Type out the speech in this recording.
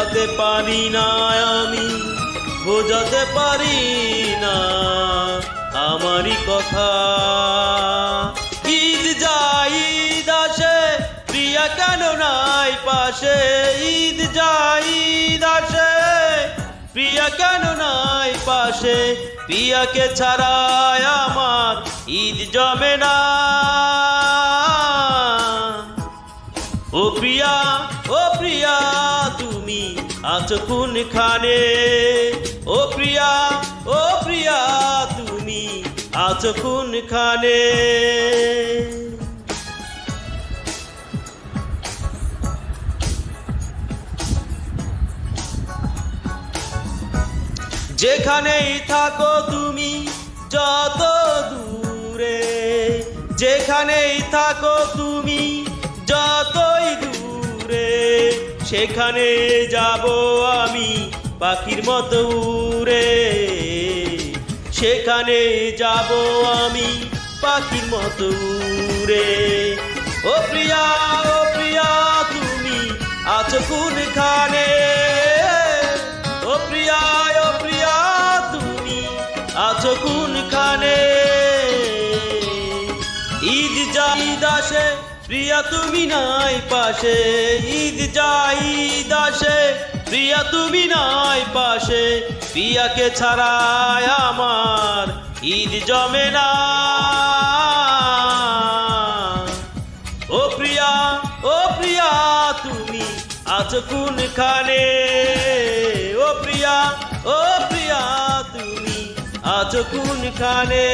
বোঝাতে পারি না আমি, বোঝাতে পারি না আমারই কথা। ঈদ যাই দাসে প্রিয়া কেন নাই পাশে? ঈদ যাই দাসে প্রিয়া কেন নাই পাশে? প্রিয়াকে ছাড়ায় আমার ঈদ জমে না। ও প্রিয়া, তুমি আছো কোন খানে ও প্রিয়া ও প্রিয়া, তুমি আছো কোন খানে যেখানেই থাকো তুমি যত দূরে, যেখানেই থাকো তুমি সেখানে যাব আমি পাখির মতো উড়ে। সেখানে যাব আমি পাখির মতো উড়ে। ও প্রিয়া ও প্রিয়া, তুমি আছো কোনখানে? ও প্রিয়া ও প্রিয়া, তুমি আছো কোনখানে? ঈদ যাই দাসে প্রিয়া তুমি নাই পাশে, ঈদ যাই দাসে। প্রিয়া তুমি নাই পাশে, প্রিয়াকে ছাড়ায় আমার ঈদ জমে না। ও প্রিয়া ও প্রিয়া, তুমি আছো কোনখানে? ও প্রিয়া ও প্রিয়া, তুমি আছো কোনখানে?